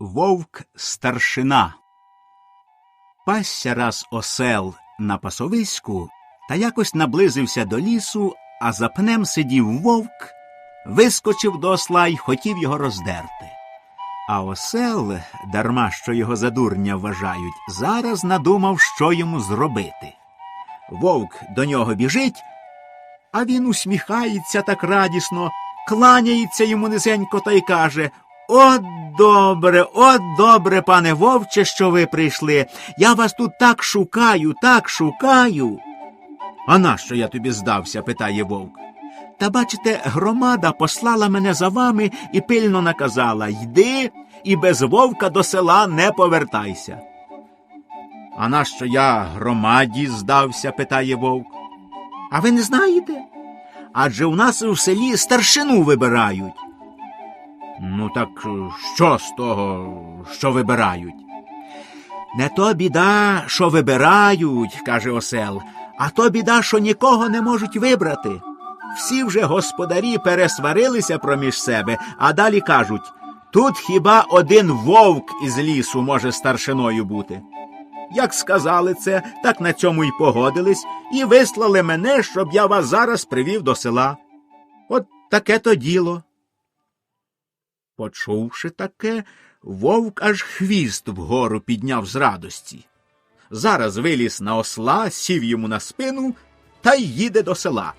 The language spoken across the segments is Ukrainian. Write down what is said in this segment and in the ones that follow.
Вовк старшина. Пасся раз осел на пасовиську та якось наблизився до лісу, а за пнем сидів вовк, вискочив до осла й хотів його роздерти. А осел, дарма що його за дурня вважають, зараз надумав, що йому зробити. Вовк до нього біжить, а він усміхається так радісно, кланяється йому низенько та й каже От добре, от добре, пане вовче, що ви прийшли. Я вас тут так шукаю, так шукаю. А нащо я тобі здався? питає вовк. Та бачите, громада послала мене за вами і пильно наказала йди і без вовка до села не повертайся. А нащо я громаді здався? питає вовк. А ви не знаєте? Адже у нас у селі старшину вибирають. Ну, так що з того, що вибирають? Не то біда, що вибирають, каже осел, а то біда, що нікого не можуть вибрати. Всі вже господарі пересварилися проміж себе, а далі кажуть тут хіба один вовк із лісу може старшиною бути. Як сказали це, так на цьому й погодились, і вислали мене, щоб я вас зараз привів до села. От таке то діло. Почувши таке, вовк аж хвіст вгору підняв з радості. Зараз виліз на осла, сів йому на спину та й їде до села.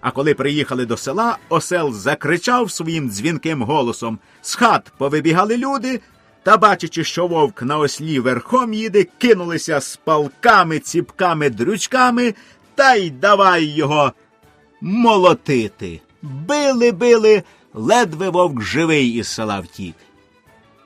А коли приїхали до села, осел закричав своїм дзвінким голосом. З хат повибігали люди, та, бачачи, що вовк на ослі верхом їде, кинулися з палками, ціпками, дрючками та й давай його молотити. Били, били, ледве вовк живий із села втік.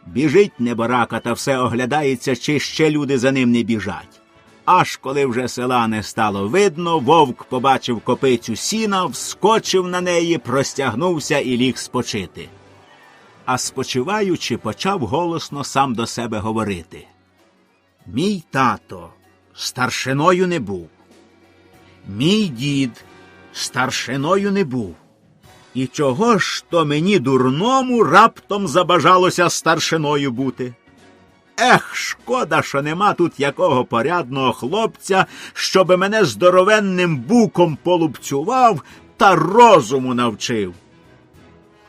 Біжить небарака та все оглядається, чи ще люди за ним не біжать. Аж коли вже села не стало видно, вовк побачив копицю сіна, вскочив на неї, простягнувся і ліг спочити. А спочиваючи, почав голосно сам до себе говорити. Мій тато старшиною не був. Мій дід старшиною не був. І чого ж то мені дурному раптом забажалося старшиною бути? Ех, шкода, що нема тут якого порядного хлопця, щоби мене здоровенним буком полупцював та розуму навчив.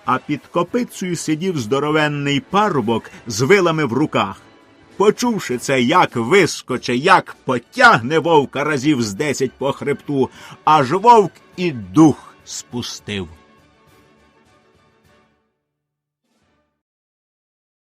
А під копицею сидів здоровенний парубок з вилами в руках. Почувши це, як вискоче, як потягне вовка разів з десять по хребту, аж вовк і дух спустив.